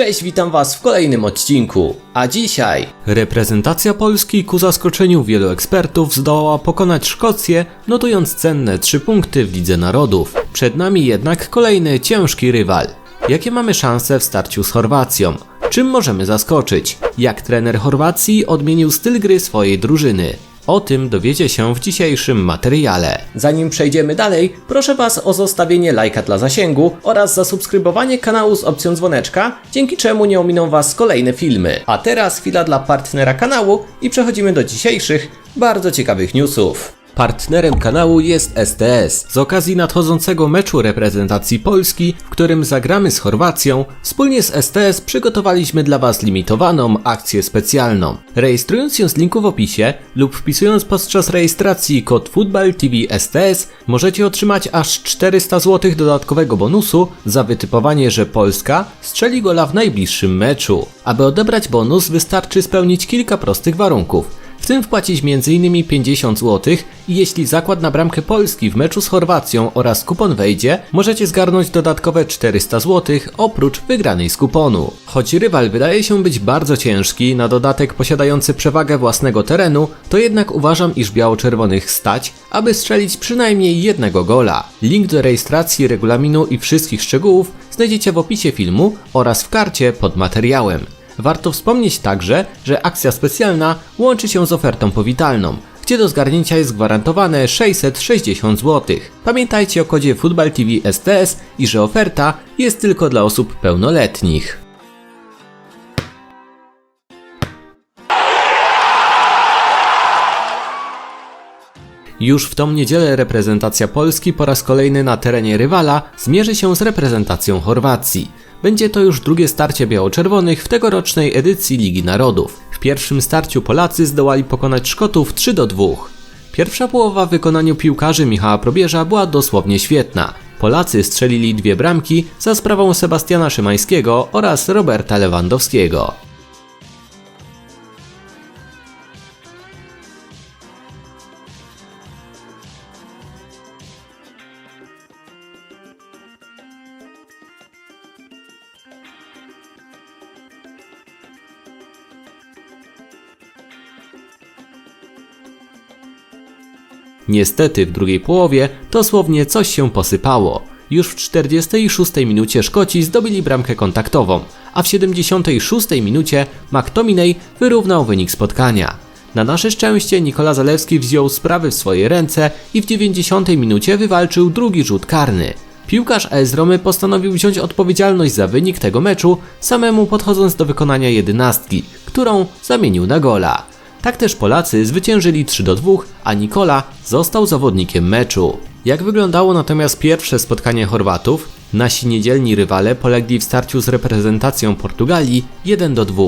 Cześć, witam Was w kolejnym odcinku. A dzisiaj reprezentacja Polski ku zaskoczeniu wielu ekspertów zdołała pokonać Szkocję, notując cenne 3 punkty w Lidze Narodów. Przed nami jednak kolejny ciężki rywal. Jakie mamy szanse w starciu z Chorwacją? Czym możemy zaskoczyć? Jak trener Chorwacji odmienił styl gry swojej drużyny? O tym dowiecie się w dzisiejszym materiale. Zanim przejdziemy dalej, proszę Was o zostawienie lajka dla zasięgu oraz zasubskrybowanie kanału z opcją dzwoneczka, dzięki czemu nie ominą Was kolejne filmy. A teraz chwila dla partnera kanału i przechodzimy do dzisiejszych, bardzo ciekawych newsów. Partnerem kanału jest STS. Z okazji nadchodzącego meczu reprezentacji Polski, w którym zagramy z Chorwacją, wspólnie z STS przygotowaliśmy dla Was limitowaną akcję specjalną. Rejestrując się z linku w opisie lub wpisując podczas rejestracji kod Football TV STS, możecie otrzymać aż 400 zł dodatkowego bonusu za wytypowanie, że Polska strzeli gola w najbliższym meczu. Aby odebrać bonus wystarczy spełnić kilka prostych warunków w tym wpłacić m.in. 50 zł i jeśli zakład na bramkę Polski w meczu z Chorwacją oraz kupon wejdzie, możecie zgarnąć dodatkowe 400 zł oprócz wygranej z kuponu. Choć rywal wydaje się być bardzo ciężki, na dodatek posiadający przewagę własnego terenu, to jednak uważam, iż biało-czerwonych stać, aby strzelić przynajmniej jednego gola. Link do rejestracji, regulaminu i wszystkich szczegółów znajdziecie w opisie filmu oraz w karcie pod materiałem. Warto wspomnieć także, że akcja specjalna łączy się z ofertą powitalną, gdzie do zgarnięcia jest gwarantowane 660 zł. Pamiętajcie o kodzie Football TV STS i że oferta jest tylko dla osób pełnoletnich. Już w tą niedzielę reprezentacja Polski po raz kolejny na terenie rywala zmierzy się z reprezentacją Chorwacji. Będzie to już drugie starcie biało-czerwonych w tegorocznej edycji Ligi Narodów. W pierwszym starciu Polacy zdołali pokonać Szkotów 3 do 2. Pierwsza połowa w wykonaniu piłkarzy Michała Probierza była dosłownie świetna. Polacy strzelili dwie bramki za sprawą Sebastiana Szymańskiego oraz Roberta Lewandowskiego. Niestety w drugiej połowie dosłownie coś się posypało. Już w 46 minucie Szkoci zdobyli bramkę kontaktową, a w 76 minucie McTominay wyrównał wynik spotkania. Na nasze szczęście Nikola Zalewski wziął sprawy w swoje ręce i w 90 minucie wywalczył drugi rzut karny. Piłkarz AS Romy postanowił wziąć odpowiedzialność za wynik tego meczu, samemu podchodząc do wykonania jedenastki, którą zamienił na gola. Tak też Polacy zwyciężyli 3 do 2, a Nikola został zawodnikiem meczu. Jak wyglądało natomiast pierwsze spotkanie Chorwatów? Nasi niedzielni rywale polegli w starciu z reprezentacją Portugalii 1 do 2.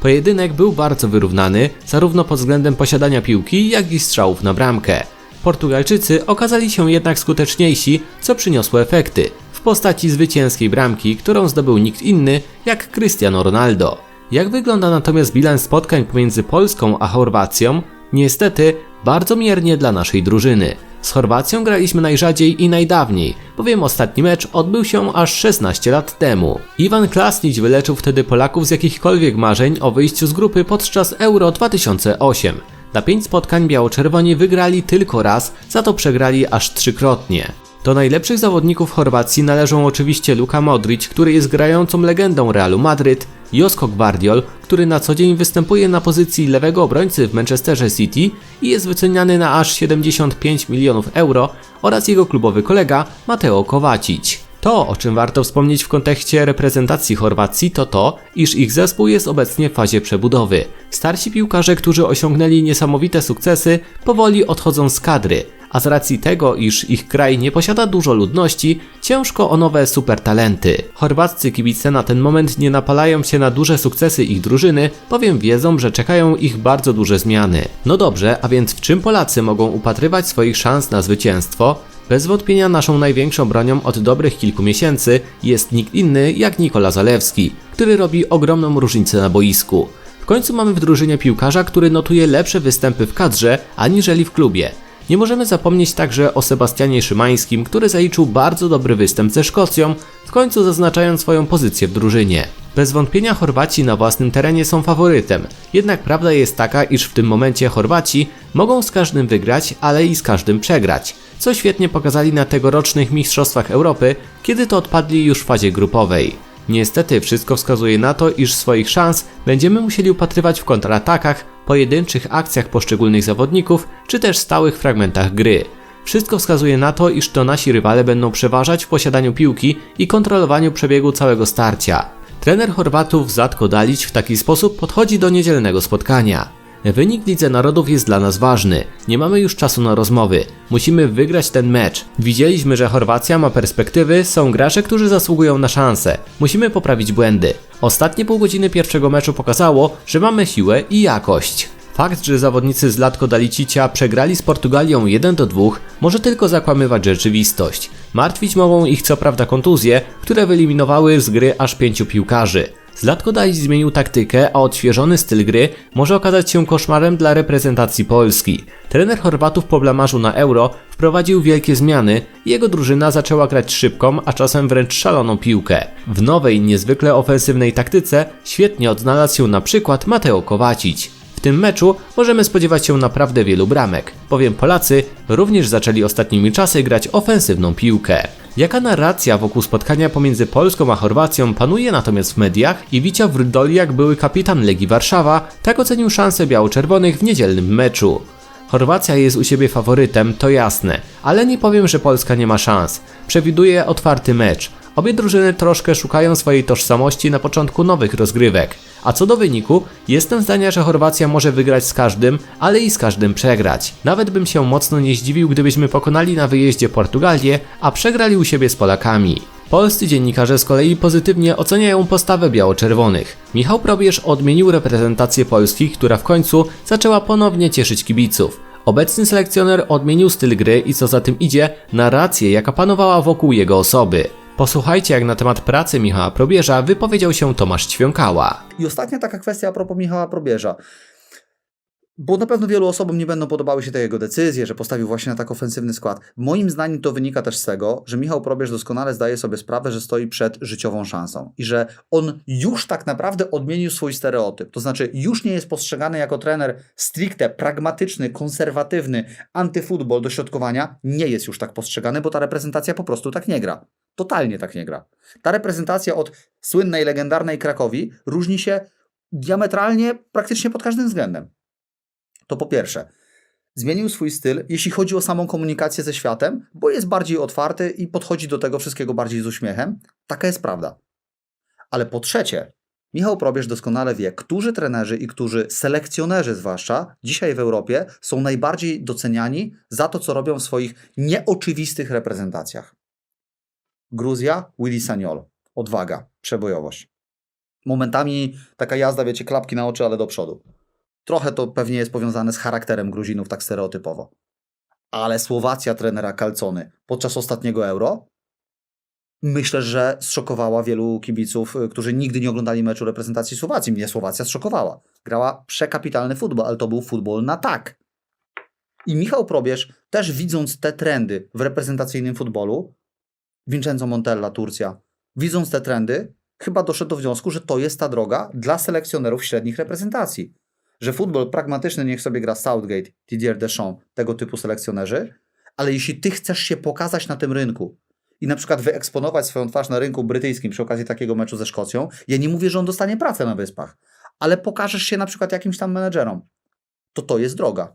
Pojedynek był bardzo wyrównany, zarówno pod względem posiadania piłki, jak i strzałów na bramkę. Portugalczycy okazali się jednak skuteczniejsi, co przyniosło efekty w postaci zwycięskiej bramki, którą zdobył nikt inny jak Cristiano Ronaldo. Jak wygląda natomiast bilans spotkań pomiędzy Polską a Chorwacją? Niestety bardzo miernie dla naszej drużyny. Z Chorwacją graliśmy najrzadziej i najdawniej, bowiem ostatni mecz odbył się aż 16 lat temu. Iwan Klasnić wyleczył wtedy Polaków z jakichkolwiek marzeń o wyjściu z grupy podczas Euro 2008. Na 5 spotkań biało-czerwoni wygrali tylko raz, za to przegrali aż trzykrotnie. Do najlepszych zawodników Chorwacji należą oczywiście Luka Modric, który jest grającą legendą Realu Madryt, Josko Gvardiol, który na co dzień występuje na pozycji lewego obrońcy w Manchesterze City i jest wyceniany na aż 75 milionów euro oraz jego klubowy kolega Mateo Kovacic. To, o czym warto wspomnieć w kontekście reprezentacji Chorwacji, to to, iż ich zespół jest obecnie w fazie przebudowy. Starsi piłkarze, którzy osiągnęli niesamowite sukcesy, powoli odchodzą z kadry, a z racji tego, iż ich kraj nie posiada dużo ludności, ciężko o nowe supertalenty. Chorwaccy kibice na ten moment nie napalają się na duże sukcesy ich drużyny, bowiem wiedzą, że czekają ich bardzo duże zmiany. No dobrze, a więc w czym Polacy mogą upatrywać swoich szans na zwycięstwo? Bez wątpienia naszą największą bronią od dobrych kilku miesięcy jest nikt inny jak Nikola Zalewski, który robi ogromną różnicę na boisku. W końcu mamy w drużynie piłkarza, który notuje lepsze występy w kadrze aniżeli w klubie. Nie możemy zapomnieć także o Sebastianie Szymańskim, który zaliczył bardzo dobry występ ze Szkocją, w końcu zaznaczając swoją pozycję w drużynie. Bez wątpienia Chorwaci na własnym terenie są faworytem, jednak prawda jest taka, iż w tym momencie Chorwaci mogą z każdym wygrać, ale i z każdym przegrać, co świetnie pokazali na tegorocznych Mistrzostwach Europy, kiedy to odpadli już w fazie grupowej. Niestety wszystko wskazuje na to, iż swoich szans będziemy musieli upatrywać w kontratakach, pojedynczych akcjach poszczególnych zawodników, czy też stałych fragmentach gry. Wszystko wskazuje na to, iż to nasi rywale będą przeważać w posiadaniu piłki i kontrolowaniu przebiegu całego starcia. Trener Chorwatów Zatko Dalić w taki sposób podchodzi do niedzielnego spotkania. Wynik Lidze Narodów jest dla nas ważny. Nie mamy już czasu na rozmowy. Musimy wygrać ten mecz. Widzieliśmy, że Chorwacja ma perspektywy, są gracze, którzy zasługują na szansę. Musimy poprawić błędy. Ostatnie pół godziny pierwszego meczu pokazało, że mamy siłę i jakość. Fakt, że zawodnicy z Latko Dalicicia przegrali z Portugalią 1 do 2 może tylko zakłamywać rzeczywistość. Martwić mogą ich co prawda kontuzje, które wyeliminowały z gry aż pięciu piłkarzy. Zlatko zmienił taktykę, a odświeżony styl gry może okazać się koszmarem dla reprezentacji Polski. Trener Chorwatów po blamarzu na Euro wprowadził wielkie zmiany i jego drużyna zaczęła grać szybką, a czasem wręcz szaloną piłkę. W nowej, niezwykle ofensywnej taktyce świetnie odnalazł się na przykład Mateo Kowacic. W tym meczu możemy spodziewać się naprawdę wielu bramek, bowiem Polacy również zaczęli ostatnimi czasy grać ofensywną piłkę. Jaka narracja wokół spotkania pomiędzy Polską a Chorwacją panuje natomiast w mediach i Wicia Wrdoliak, były kapitan Legii Warszawa, tak ocenił szansę biało-czerwonych w niedzielnym meczu. Chorwacja jest u siebie faworytem, to jasne, ale nie powiem, że Polska nie ma szans. Przewiduję otwarty mecz. Obie drużyny troszkę szukają swojej tożsamości na początku nowych rozgrywek. A co do wyniku, jestem zdania, że Chorwacja może wygrać z każdym, ale i z każdym przegrać. Nawet bym się mocno nie zdziwił, gdybyśmy pokonali na wyjeździe Portugalię, a przegrali u siebie z Polakami. Polscy dziennikarze z kolei pozytywnie oceniają postawę biało-czerwonych. Michał Probierz odmienił reprezentację Polski, która w końcu zaczęła ponownie cieszyć kibiców. Obecny selekcjoner odmienił styl gry i co za tym idzie, narrację, jaka panowała wokół jego osoby. Posłuchajcie, jak na temat pracy Michała Probierza wypowiedział się Tomasz Ćwiąkała. I ostatnia taka kwestia a propos Michała Probierza. Bo na pewno wielu osobom nie będą podobały się te jego decyzje, że postawił właśnie na tak ofensywny skład. Moim zdaniem to wynika też z tego, że Michał Probierz doskonale zdaje sobie sprawę, że stoi przed życiową szansą i że on już tak naprawdę odmienił swój stereotyp. To znaczy, już nie jest postrzegany jako trener stricte pragmatyczny, konserwatywny, antyfutbol, dośrodkowania. Nie jest już tak postrzegany, bo ta reprezentacja po prostu tak nie gra. Totalnie tak nie gra. Ta reprezentacja od słynnej, legendarnej Krakowi różni się diametralnie praktycznie pod każdym względem. To po pierwsze, zmienił swój styl, jeśli chodzi o samą komunikację ze światem, bo jest bardziej otwarty i podchodzi do tego wszystkiego bardziej z uśmiechem. Taka jest prawda. Ale po trzecie, Michał Probierz doskonale wie, którzy trenerzy i którzy selekcjonerzy zwłaszcza dzisiaj w Europie są najbardziej doceniani za to, co robią w swoich nieoczywistych reprezentacjach. Gruzja, Willy Saniol. Odwaga, przebojowość. Momentami taka jazda, wiecie, klapki na oczy, ale do przodu. Trochę to pewnie jest powiązane z charakterem Gruzinów, tak stereotypowo. Ale Słowacja trenera Calcony podczas ostatniego Euro myślę, że zszokowała wielu kibiców, y, którzy nigdy nie oglądali meczu reprezentacji Słowacji. Mnie Słowacja zszokowała. Grała przekapitalny futbol, ale to był futbol na tak. I Michał Probierz, też widząc te trendy w reprezentacyjnym futbolu, Vincenzo Montella, Turcja, widząc te trendy, chyba doszedł do wniosku, że to jest ta droga dla selekcjonerów średnich reprezentacji. Że futbol pragmatyczny niech sobie gra Southgate, Didier Deschamps, tego typu selekcjonerzy, ale jeśli ty chcesz się pokazać na tym rynku i na przykład wyeksponować swoją twarz na rynku brytyjskim przy okazji takiego meczu ze Szkocją, ja nie mówię, że on dostanie pracę na wyspach, ale pokażesz się na przykład jakimś tam menedżerom, to to jest droga.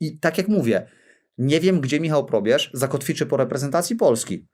I tak jak mówię, nie wiem, gdzie Michał Probierz zakotwiczy po reprezentacji Polski.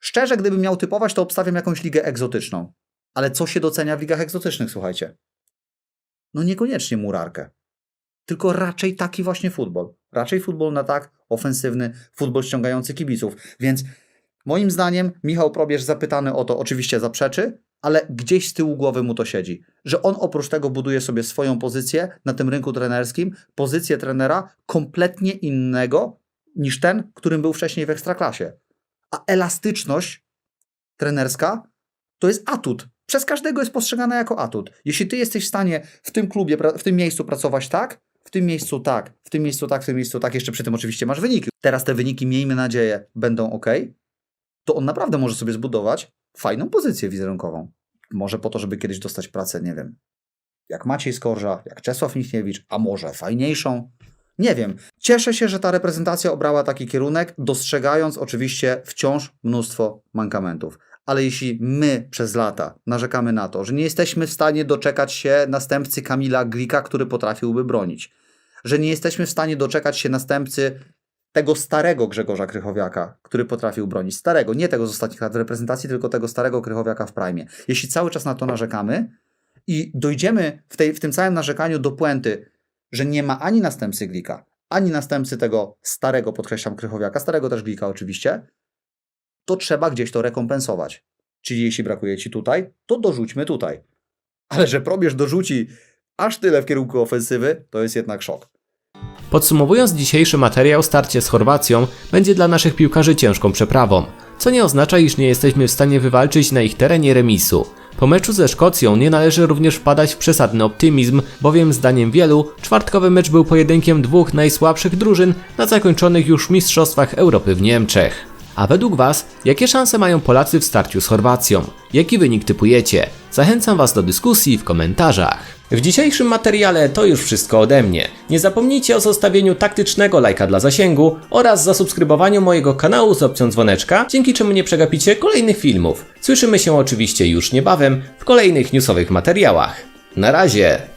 Szczerze, gdybym miał typować, to obstawiam jakąś ligę egzotyczną. Ale co się docenia w ligach egzotycznych, słuchajcie? No niekoniecznie murarkę. Tylko raczej taki właśnie futbol. Raczej futbol na tak, ofensywny, futbol ściągający kibiców. Więc moim zdaniem Michał Probierz zapytany o to oczywiście zaprzeczy, ale gdzieś z tyłu głowy mu to siedzi. Że on oprócz tego buduje sobie swoją pozycję na tym rynku trenerskim, pozycję trenera kompletnie innego niż ten, którym był wcześniej w ekstraklasie. A elastyczność trenerska to jest atut przez każdego jest postrzegana jako atut. Jeśli ty jesteś w stanie w tym klubie, w tym miejscu pracować tak, w tym miejscu tak, w tym miejscu tak, w tym miejscu tak, jeszcze przy tym oczywiście masz wyniki. Teraz te wyniki, miejmy nadzieję, będą ok, to on naprawdę może sobie zbudować fajną pozycję wizerunkową. Może po to, żeby kiedyś dostać pracę, nie wiem, jak Maciej Skorża, jak Czesław Michniewicz, a może fajniejszą. Nie wiem. Cieszę się, że ta reprezentacja obrała taki kierunek, dostrzegając oczywiście wciąż mnóstwo mankamentów. Ale jeśli my przez lata narzekamy na to, że nie jesteśmy w stanie doczekać się następcy Kamila Glika, który potrafiłby bronić, że nie jesteśmy w stanie doczekać się następcy tego starego Grzegorza Krychowiaka, który potrafił bronić. Starego, nie tego z ostatnich lat reprezentacji, tylko tego starego Krychowiaka w prime. Jeśli cały czas na to narzekamy i dojdziemy w, tej, w tym całym narzekaniu do puenty, że nie ma ani następcy Glika, ani następcy tego starego, podkreślam, Krychowiaka, starego też Glika oczywiście, to trzeba gdzieś to rekompensować. Czyli jeśli brakuje ci tutaj, to dorzućmy tutaj. Ale że probierz dorzuci aż tyle w kierunku ofensywy, to jest jednak szok. Podsumowując dzisiejszy materiał, starcie z Chorwacją będzie dla naszych piłkarzy ciężką przeprawą, co nie oznacza, iż nie jesteśmy w stanie wywalczyć na ich terenie remisu. Po meczu ze Szkocją nie należy również wpadać w przesadny optymizm, bowiem zdaniem wielu czwartkowy mecz był pojedynkiem dwóch najsłabszych drużyn na zakończonych już Mistrzostwach Europy w Niemczech. A według Was, jakie szanse mają Polacy w starciu z Chorwacją? Jaki wynik typujecie? Zachęcam Was do dyskusji w komentarzach. W dzisiejszym materiale to już wszystko ode mnie. Nie zapomnijcie o zostawieniu taktycznego lajka dla zasięgu oraz zasubskrybowaniu mojego kanału z opcją dzwoneczka, dzięki czemu nie przegapicie kolejnych filmów. Słyszymy się oczywiście już niebawem w kolejnych newsowych materiałach. Na razie!